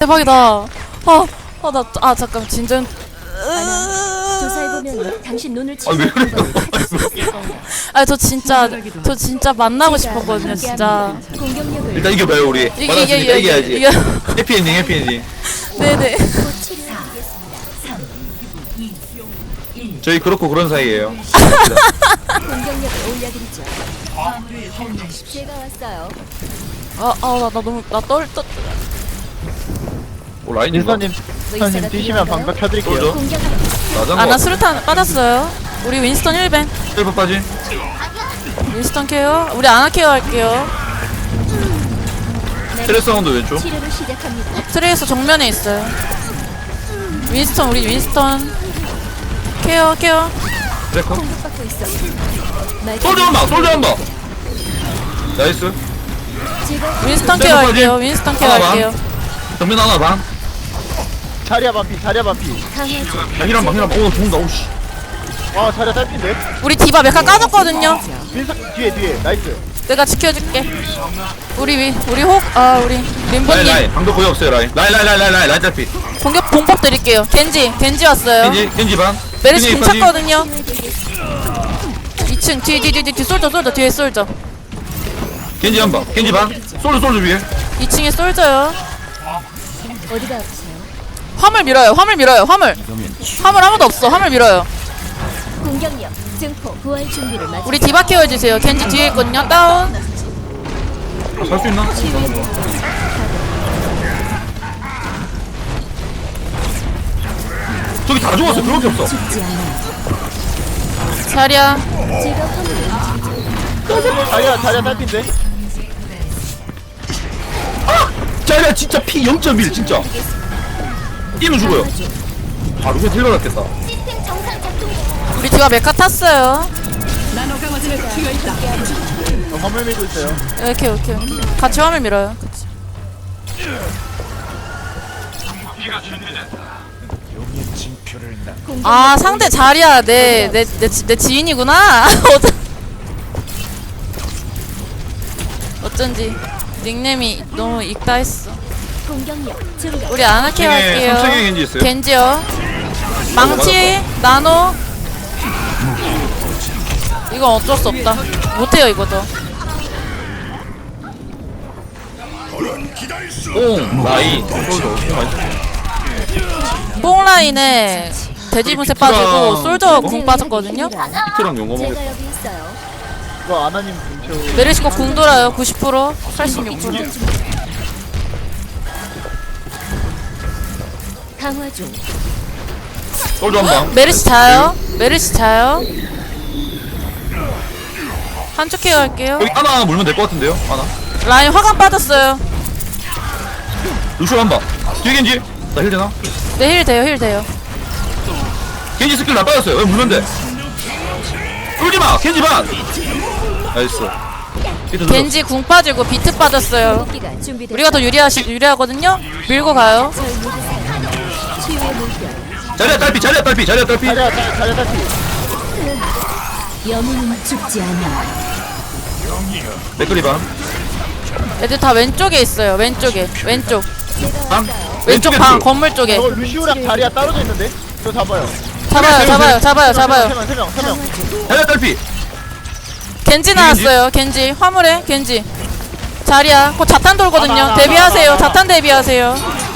대박이다. 아, 아, 나, 아, 잠깐, 진정. 조사해보면 당신 눈을 아, 왜 그래요? 아, 저 진짜, 저 진짜 만나고 싶었거든요, 진짜. 공격력을 일단 이겨봐요 우리 이게, 이겨야지. 해피엔딩 해피엔딩 네네. 저희 그렇고 그런 사이예요 공격력을 올려드리죠. 제가 왔어요. 아, 아, 나, 나 너무, 나 떨, 떨. 오 라인 인사 윈스턴님, 윈스턴님 뛰시면 방벽 켜드릴게요. 나장 아, 나거 수류탄 빠졌어요. 우리 윈스턴 1벤. 셀프 빠짐 윈스턴 케어. 우리 아나 케어 할게요. 트레 사운드 왼쪽 치료를 시작합니다. 트레이서 정면에 있어요. 윈스턴, 우리 윈스턴. 케어, 케어. 공격받고 있어. 솔져 한방 솔져 한방 나이스 윈스턴 케어. 할게요. 윈스턴 케어. 할게요. 정면 하나 반 자리야 반피, 자리야 반피. 야, 힐한 방 힐한 방오 죽는다 오씨 와, 자리야 딸핀데? 우리 디바 메카 까졌거든요. 윈스턴 뒤에, 뒤에. 나이스. 내가 지켜줄게. 우리 위, 우리 혹, 아, 우리 라인 림보님 라인 방도 거의 없어요 라인 라인 라인 라인 라인 라인 라인 잡히 공격 공법 드릴게요. 겐지, 겐지 왔어요. 겐지 겐지 반 메르시 겐지. 훔쳤거든요. 2층 뒤, 뒤, 뒤, 뒤, 뒤, 솔져, 솔져, 뒤에 솔져. 겐지 한방 겐지 반 솔져 솔져 위에 2층에 솔져요. 어디가? 화물 밀어요, 화물 밀어요, 화물. 화물 아무도 없어, 화물 밀어요. 공격력 증폭 부활 준비를 마치 우리 디바 케어 해주세요. 겐지 뒤에 있거든요. 다운. 살수 있나? 저기 다 죽었어 그럴 게 없어 죽지 않아. 자리야. 제가 화물을 움직이죠. 자리야, 자리야 딸핀데? 자리야 진짜 피 0.1 진짜 뛰면 죽어요 아 시스템 정상 작동. 우리 디바 메카 탔어요. 어, 화물 밀고 있어요. 이렇게, 이렇게. 같이 화물 밀어요. 아, 상대 자리야. 내, 내, 내, 지- 내 지인이구나. 어쩐- 어쩐지. 닉네임이 너무 익다 했어. 공격력 증가. 우리 아나케 삼층에- 할게요. 겐지 있어요. 겐지요. 망치, 나노. 이건 어쩔 수 없다. 못해요, 이거죠. 뽕 라인 솔져 엄청 많이 뽕라인에 돼지 분쇄 빠지고 솔저 궁 빠졌거든요. 히트랑 용거 먹겠다 제가 여기 있어요. 이거 아나님 근처. 메르시코 궁 돌아요. 90%, 86%. 강화 중. 솔져 한방 메르시 자요. 메르시 자요. 한쪽 케어 할게요. 여기 하나 물면 될 것 같은데요 하나 라인 화감 빠졌어요. 루슈 한 방 뒤에 겐지 나힐 되나? 네, 힐 돼요, 힐 돼요. 겐지 스킬 나 빠졌어요 왜 물면 돼 울지마 겐지 반 나이스 눌러. 겐지 궁 빠지고 비트 빠졌어요. 우리가 더 유리하시, 유리하거든요? 밀고 가요. 치유의 물결. 자리야 딸피 자리야 딸피 자리야 딸피 자리야, 자리야, 자리야 딸피. 영웅은 죽지 않아. 맥거리 반 애들 다 왼쪽에 있어요. 왼쪽에. 왼쪽. 방? 왼쪽 방, 둘. 건물 쪽에. 저거 루시오랑 자리야 떨어져 있는데? 저 잡아요. 잡아요, 잡아요, 잡아요, 세 잡아요. 명, 세 명, 세 명. 강화 중. 자리야 딸피 겐지 나왔어요. 겐지. 화물에 겐지. 자리야. 곧 자탄 돌거든요. 대비하세요. 자탄 대비하세요.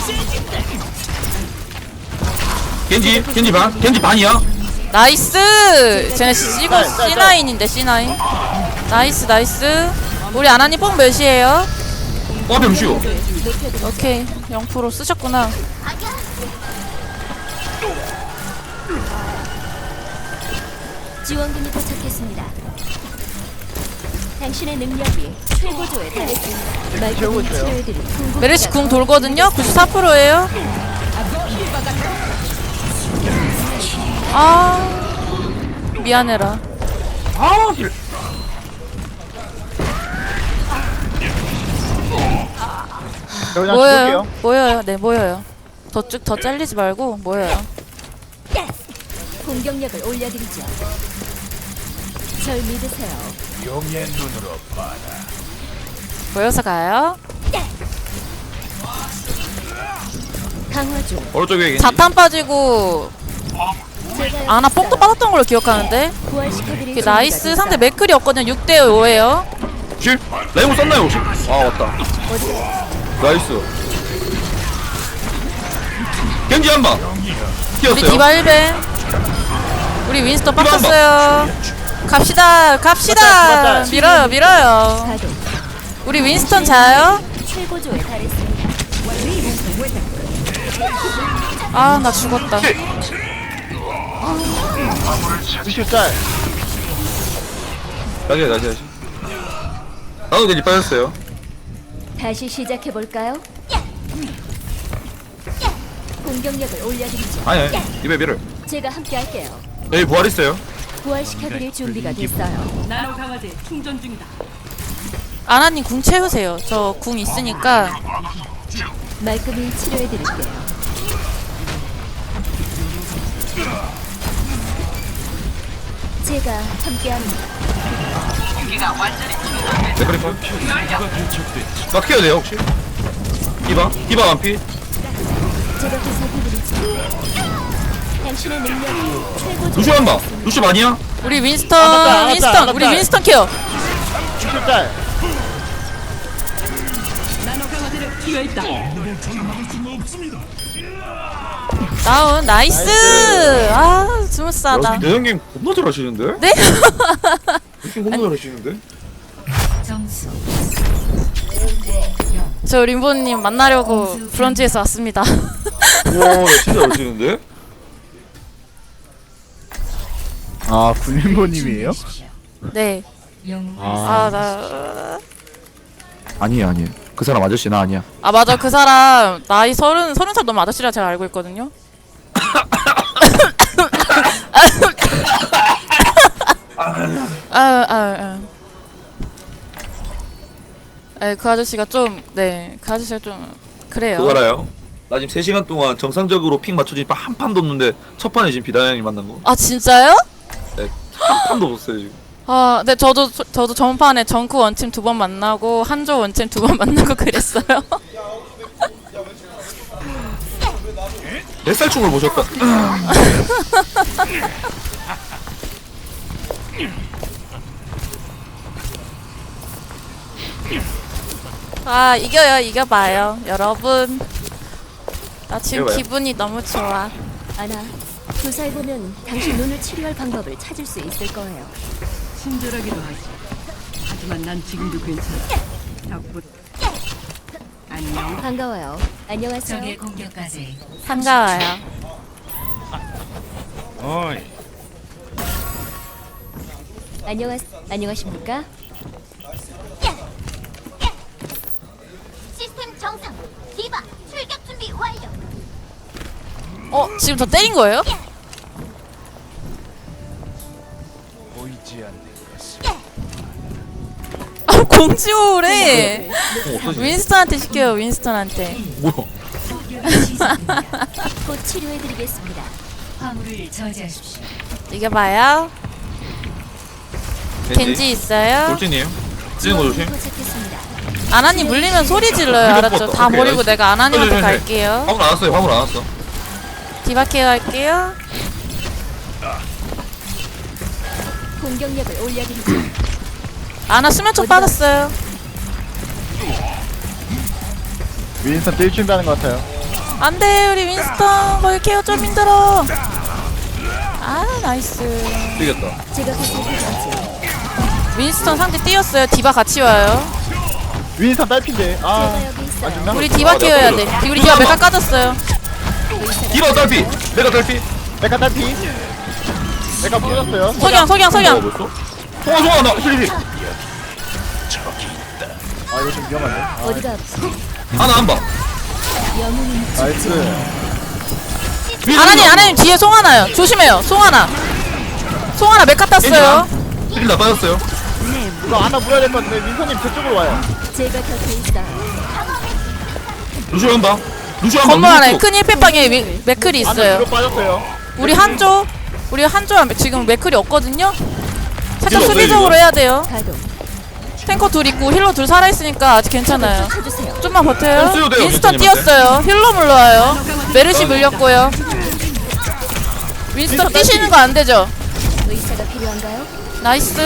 겐지 겐지 반 겐지 반이야 나이스! 쟤네 이거 C9인데, C9. 나이스, 나이스. 우리 아나님 뽕 몇이에요? 어 앞에 루슈 오케이. 0% 쓰셨구나. 지원군이 도착했습니다. 당신의 능력이 최고조에 달했습니다. 말끔히. 치료해드릴 궁극 메르시 궁 돌거든요? 94%예요? 아. 미안해라. 아. 저 그냥 모여요. 죽을게요. 모여요. 네, 모여요. 더 쭉, 더 잘리지 말고, 모여요. 공격력을 올려드리죠. 절 믿으세요. 모여서 가요. 강화 중. 오른쪽에 겐지 자탄 빠지고 아나 뽕도 빠졌던 걸로 기억하는데. 이게 나이스. 상대 맥클이 없거든요 6대 5에요. 혹시 레몬 썼나요 혹시? 아 왔다. 나이스. 겐지 한방. 우리 뛰었어요. 디바 1배 우리 윈스턴 디바 한 번. 빡쳤어요. 갑시다. 갑시다. 맞다, 맞다. 밀어요 밀어요. 우리 윈스턴 자요. 최고조에 달했습니다. 아 나 죽었다 루시오 짤 다시 다시 다시 나도 겐지 빠졌어요 다시 시작해 볼까요? 공격력을 올려드리죠. 아니 아니 입에 비를 제가 함께 할게요. 여기 부활 있어요 부활시켜드릴 준비가 됐어요. 나노 강화제 충전 중이다. 아나님 궁 채우세요 저 궁 있으니까 말끔히 치료해드릴게요. 제가 함께합니다. 댓글이 봐 막혀야 돼요 혹시? 디바? 디바 완피? 제가 보살펴드리죠. 당신의 능력이 최고조. 루시 한방 루시 많이야? 우리 아, 맞다, 윈스턴 맞다, 윈스턴 맞다. 우리 윈스턴 케어 루시 다운 나이스 아 스무스하다 내 형님 겁나 잘하시는데? 네? 겁나 잘하시는데? 저 림보님 만나려고 브런치에서 왔습니다 와나 진짜 잘하시는데? 아 군림보님이에요? 네 아, 아, 나. 아니에요 아니에요 그 사람 아저씨 나 아니야 아, 맞아. 그 사람, 나이 서른, 서른 살 너무 아저씨라 제가 알고 있거든요. 아, 아, 아. 에, 그 아저씨가 좀, 네, 그 아저씨가 좀, 그래요. 그거 알아요? 나 지금 3시간 동안 정상적으로 픽 맞춰진 한 판도 없는데 첫 판에 지금 비다양이 만난 거? 아, 진짜요? 한 판도 없어요 지금 아, 네, 저도, 저- 저도 전판에 정크 원팀 두 번 만나고, 한조 원팀 두 번 만나고 그랬어요. 몇 살충을 보셨다 아, 이겨요, 이겨봐요. 여러분. 나 지금 이겨봐요. 기분이 너무 좋아. 아나, 조사해 보면 당신 눈을 치료할 방법을 찾을 수 있을 거예요. 친절하기도 하지. 하지만 난 지금도 괜찮아. 덕분. 안녕. 반가워요. 안녕하세요. 반가워요. 안녕하 안녕하십니까? 시스템 정상. 디바 출격 준비 완료. 어, 지금 저 때린 거예요? 아. 어, 없어지 윈스턴한테 시켜요, 윈스턴한테. 뭐야 곧 치료해드리겠습니다. 이겨봐요. 겐지 있어요. 돌진이에요? 찌는 거 조심 도착했습니다. 아나님 물리면 소리 질러요, 알았죠? 다 버리고. 내가 아나님한테 네, 네, 네. 갈게요. 화물 안 왔어요 화물 안 왔어 디바케어 할게요. 공격력을 올려드리죠. 아나 수면촉 빠졌어요. 윈스턴 뛸 준비하는 것 같아요 안 돼, 우리 윈스턴. 거기 케어 좀 힘들어. 아, 나이스. 뛰겠다 제가. 윈스턴 상대 뛰었어요. 디바 같이 와요. 윈스턴 딸핀데 아 제가 여기 있어요. 안 죽나? 우리 디바 아, 내가 돼. 우리 디바 메카 까졌어요. 디바 딸피 내가 딸피 메카 딸피 메카 부러졌어요 석양, 석양, 어 석양. 벌써? 송아 송아 나 힐리 아 이거 좀 위험한데 아, 어디가 아프세요? 하나 한방 영웅은 나이스 아나님, 아나님 뒤에 송하나요. 조심해요. 송하나. 송하나 메카 땄어요. 힐다 빠졌어요 이거 하나 물어야 될 것 같은데 윈스턴님 저쪽으로 와요 제가 곁에 있어요. 루시 한방 루시 한방 건물 안에 큰 1패방에 위- 맥클이 하나 있어요. 뒤로 빠졌어요 우리 한조, 우리 한조 지금 맥클이 없거든요. 살짝 없어요, 수비적으로 이거? 해야 돼요. 탱커 둘 있고 힐러 둘 살아있으니까 아직 괜찮아요. 좀만 버텨요. 어, 돼요, 윈스턴. 뛰었어요. 힐러 물러와요. 메르시 물렸고요. 윈스턴 뛰시는 거 안 되죠? 의사가 필요한가요? 나이스.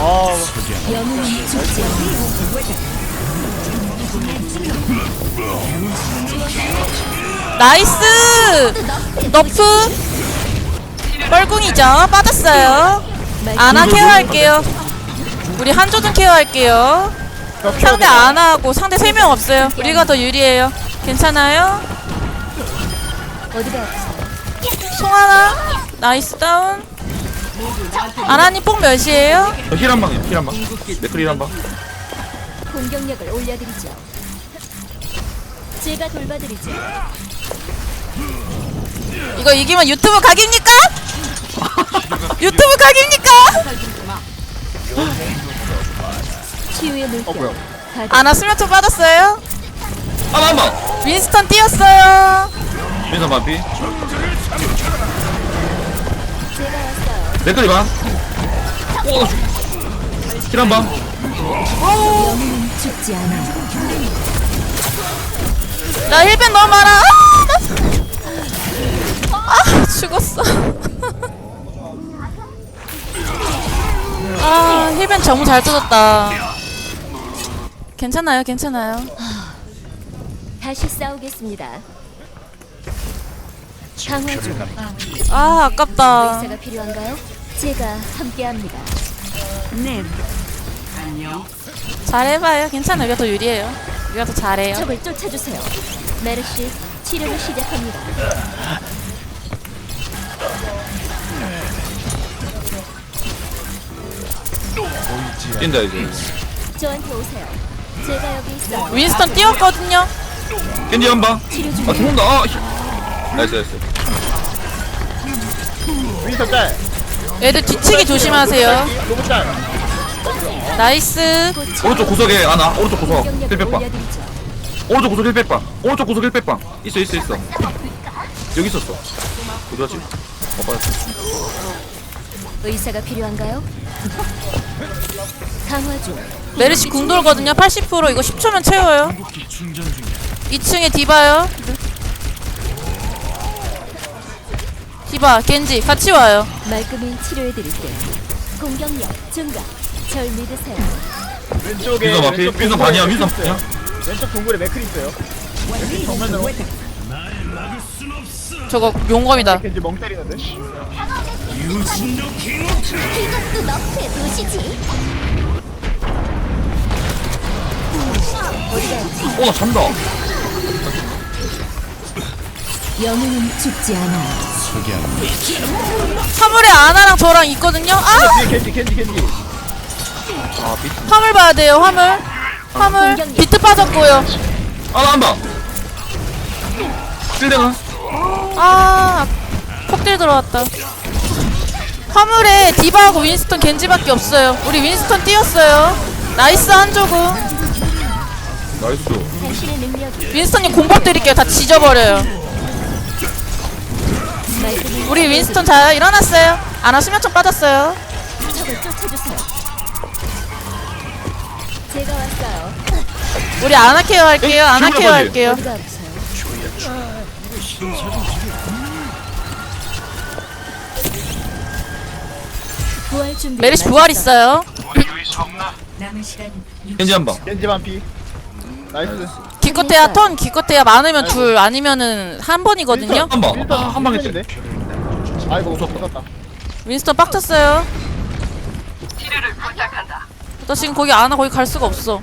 아 나이스. 너프. 뻘궁이죠. 빠졌어요. 아나 케어할게요. 우리 한조준 케어할게요. 상대 아나하고 상대 3명 없어요. 우리가 더 유리해요. 괜찮아요? 어디가? 송하나. 나이스 다운. 아나님 뽕 몇이에요? 어, 힐한 방이요 힐한 방 맥크리 힐한 방 공격력을 올려드리죠. 제가 돌봐드리죠. 이거 이기면 유튜브 각입니까? 유튜브 각입니까? 치유의 물결. 어, 뭐야. 가득 아나 수면초 빠졌어요. 하나 한방 윈스턴 뛰었어요. 민선 반피. 맥크리 반 힐한 방 죽지 않아. 나 힐벤 너무 많아. 아, 나... 아 죽었어. 아 힐벤 너무 잘 뜯었다. 괜찮아요, 괜찮아요. 다시 싸우겠습니다. 강화. 아 아깝다. 의사가 필요한가요? 제가 함께합니다. 네. 안녕. 잘해봐요. 괜찮아. 우리가 더 유리해요. 우리가 더 잘해요. 적을 쫓아주세요. 메르시 치료를 시작합니다. 뛴다 이제 저한테 오세요. 제가 여기 있어요. 윈스턴 뛰었거든요. 겐지 한방 치료 중. 아 죽는다 아 힐. 나이스 나이스 윈선 짤 애들 뒤치기 조심하세요. 로봇 짤 나이스. 오른쪽 구석에 하나 오른쪽 구석 힐백방. 오른쪽 구석 힐백방 오른쪽 구석 힐백방 있어 있어 있어 여기 있었어 어디 갔지? 어 빠졌어 의사가 필요한가요? 강화 중. 메르시 궁 돌거든요. 80% 이거 10초면 채워요. 2층에 디바요. 디바, 겐지 같이 와요. 말끔히 치료해드릴게요. 공격력 증가. 절 믿으세요. 왼쪽에 민선 반피 왼쪽 민선 동굴에 반이야 맥크리 민선 있어요. 반이야 왼쪽 동굴에 맥클 있어요 맥클 정면 으로 저거 용검이다. 겐지 멍 때리는데 이것도 너프의 도시지. 어나 잔다 영웅은 죽지 않아요. 화물에 아나랑 저랑 있거든요. 아! 뒤에 겐지 겐지 겐지 아 비트 화물 봐야 돼요, 화물. 화물. 비트 빠졌고요. 하나 한방 실대가 아, 폭딜 들어왔다. 화물에 디바하고 윈스턴 겐지밖에 없어요. 우리 윈스턴 뛰었어요. 나이스 한조구. 나이스 윈스턴님 공법 드릴게요. 다 지져버려요. 우리 윈스턴 잘 일어났어요. 아나 수면총 빠졌어요. 적을 쫓아주세요. 제가 왔어요. 우리 아나 케어 할게요. 아나 죽으러 케어 가지. 할게요. 어디가? 부활 준비. 메리시 부활 있어요. 겐지 한 방 겐지 반피 나이스 기껏해야 턴 기껏해야 많으면 둘 아니면은 한 번이거든요. 한방 윈선 한 방에 째 윈선인데? 아이고 무섭다 윈스턴 빡쳤어요. 나 지금 거기 아나 거기 갈 수가 없어.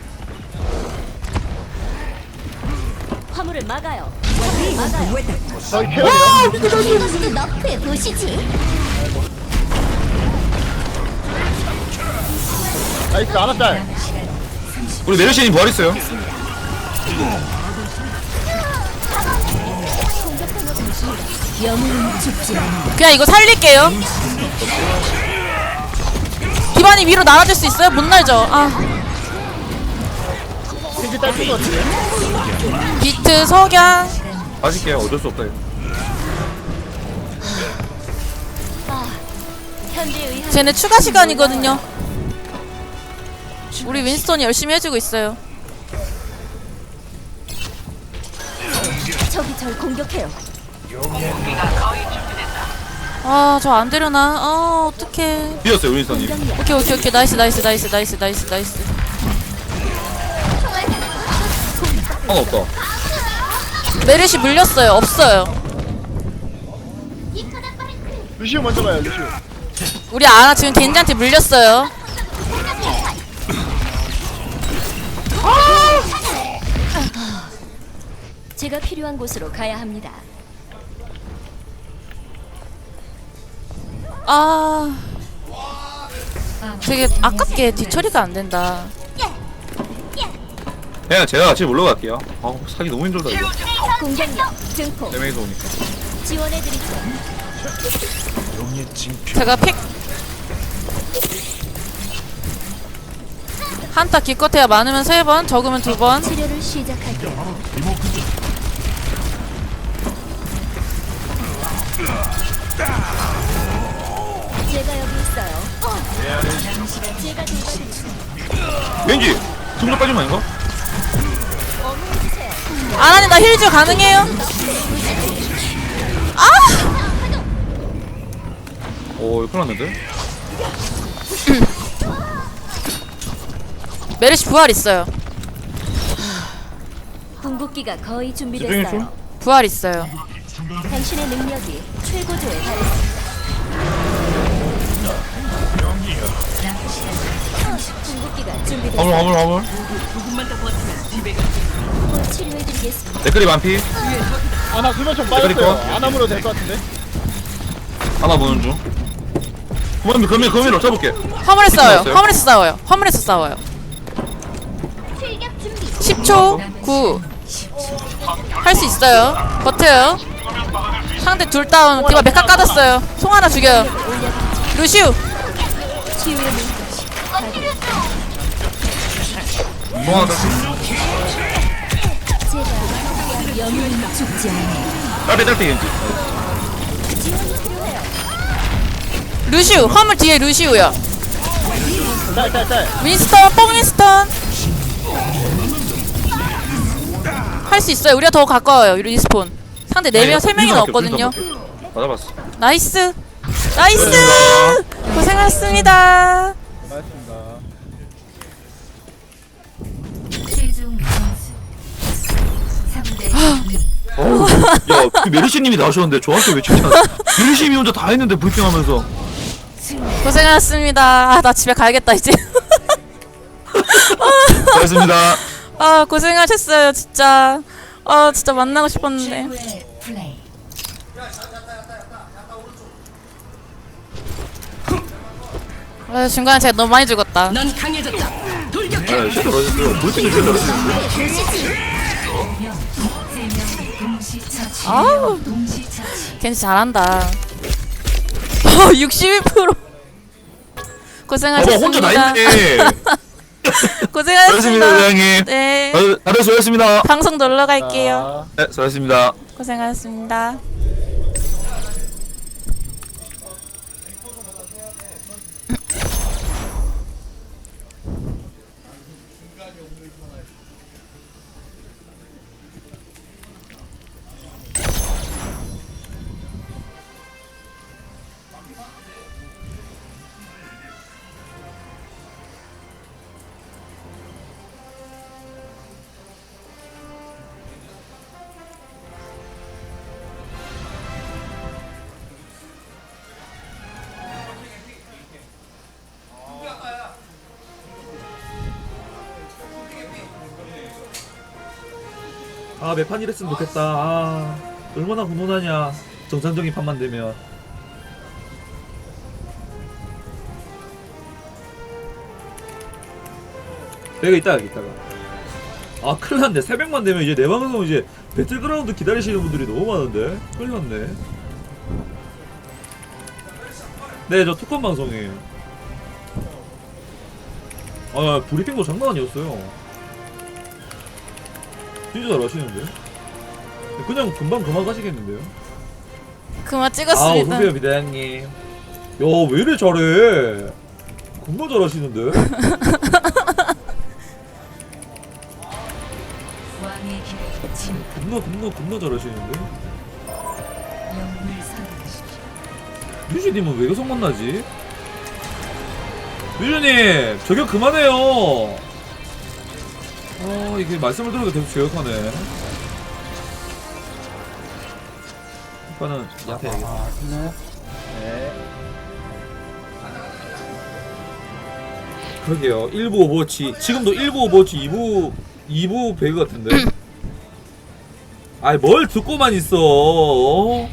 화물을 막아요. 화물을 막아요. 저기 케어해요 이것도 너프의 도시지. 나이스 하나 짤 우리 영웅은 죽지 않아. 그냥 이거 살릴게요. 기반이 위로 날아줄 수 있어요? 못 날죠. 아 겐지 딸것 같은데 비트 석양. 빠질게요 어쩔 수 없다 이거 현대 의학 쟤네 추가 시간이거든요. 우리 윈스턴이 열심히 해주고 있어요. 적이 절 공격해요. 아, 저 안 되려나? 아, 어떡해. 비었어요 윈스턴님. 오케이, 오케이, 오케이. 나이스, 나이스, 나이스, 나이스, 나이스, 나이스. 하나 없다 메르시 물렸어요. 없어요. 루시오 먼저 가요 루시오 우리 아나 지금 겐지한테 물렸어요. 제가 필요한 곳으로 가야 합니다. 아. 되게 아깝게 뒤처리가 안 된다. 그냥 제가 같이 물러갈게요 아 사기 너무 힘들다 이거 공격력 증폭 네 명이서 오니까 지원해드리죠. 제가 픽 한타 기껏해야 많으면 세 번, 적으면 두 번. 치료를 시작할게요. 제가 여기 있어요. 제가. 왠지 승조 빠진 거 아닌가? 어머니세요. 아나님 나 힐즈 가능해요? 오 이거 큰일 났는데 메르시 부활 있어요. 궁극기가 거의 집중해 준비됐어요. 부활 있어요. 당신의 능력이 최고조에 달했습니다. 화물. 화물 화물. 댓글이 반피 아나 수면 좀? 빠졌어요 안 하므로 될 것 같은데 하나 보는 중 그러면 그러면 그러면 잡을게 화물에 싸워요. 화물에서 싸워요. 화물에서 싸워요. 출격 준비 10초 9 할 수 있어요. 버텨요. 상대 둘 다운. 디바 메카 까졌어요. 송 하나 죽여요. 루시우. 치유의 물결. 동하나 제가 영원히 죽지 않아요. 딸피 딸피 겐지 지원이 필요해요. 루시우. 화물 뒤에. 짤짤짤 윈스턴 뽕 윈스턴. 할 수 있어요. 우리가 더 가까워요. 리스폰. 상대 4명, 3명이 없거든요. 맞아봤어 나이스. 나이스. 고생하셨습니다. 고맙습니다 최종 점수 3대 야그 메르시님이 나오셨는데 저한테 왜 칭찬 메르시님이 혼자 다 했는데 브리핑하면서 고생하셨습니다. 아, 나 집에 가야겠다, 이제. 잘했습니다 아, 고생하셨어요, 진짜. 아, 진짜 만나고 싶었는데. 최고의 플레이 아, 중간에 제가 너무 많이 죽었다. 보시지 동시 처치 아우, 겐지 잘한다. 어, 61%. 고생하셨습니다. 혼자 다 했네 고생하셨습니다. 수고하셨습니다 사장님 네. 다들 수고하셨습니다 방송 놀러 갈게요. 네 수고하셨습니다 고생하셨습니다. 아 매판 이랬으면 좋겠다. 아 얼마나 훈훈하냐. 정상적인 판만 되면. 내가 이따가 이따가. 아 큰일났네. 새벽만 되면 이제 내 방송 이제 배틀그라운드 기다리시는 분들이 너무 많은데? 큰일났네. 네저 투컨 방송이에요. 아 브리핑도 장난 아니었어요 진짜 잘하시는데요? 그냥 금방 그만 가시겠는데요? 그만 찍었습니다. 후배 미대장님 야 왜 이래 잘해 금방 잘하시는데 겁나 겁나 겁나 잘하시는데 유진님은 왜 계속 만나지? 유진님 저격 그만해요 아 이게 말씀을 들어도 계속 저격하네. 오빠는 야태 얘기해 네. 그러게요. 1부 오버워치 지금도 1부 오버워치 2부 2부 배그 같은데? 아이 뭘 듣고만 있어 어?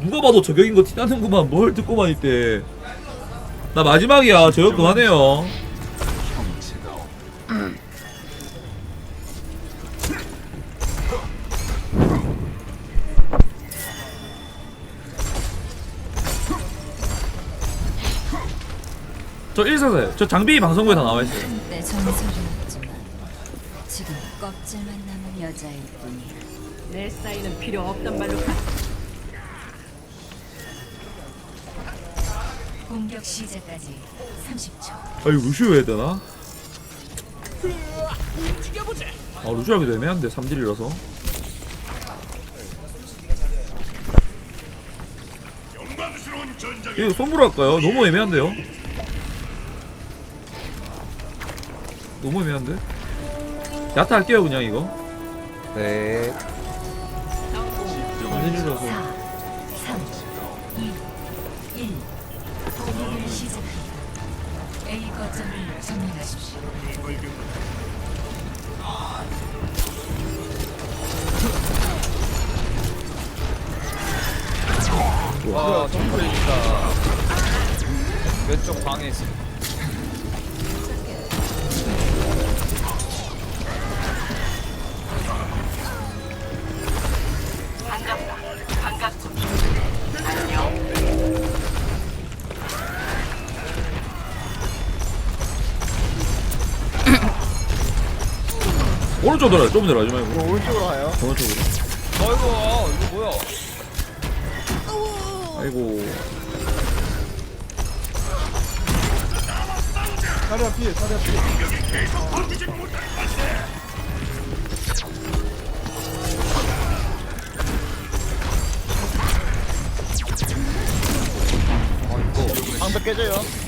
누가 봐도 저격인 거 티나는구만. 뭘 듣고만 있대. 나 마지막이야. 저격 그만해요 저 1사사요 저 장비 방송국에 다 나와있어요 한때 전설이었지만 지금 껍질만 남은 여자일 뿐이야. 내 사인은 필요 없단 말로 공격 시작까지 30초. 아 이거 루시오 해야 되나? 아 루시오 하기도 애매한데 3딜이라서 이거 손으로 할까요? 너무 애매한데요? 너무 애매한데? 야타 할게요 그냥 이거 네 3딜이라서 3, 2, 1. 공격을 시작합니다. A 거점을 점령하십시오. 와 점프해 있다 왼쪽 방에 있어 오른쪽 돌아요 좀 내려가지 말고 이거 오른쪽으로 가요. 오른쪽으로 아이고 이거 뭐야 아이고 자리야 피해, 자리야 피해. 방벽 깨져요.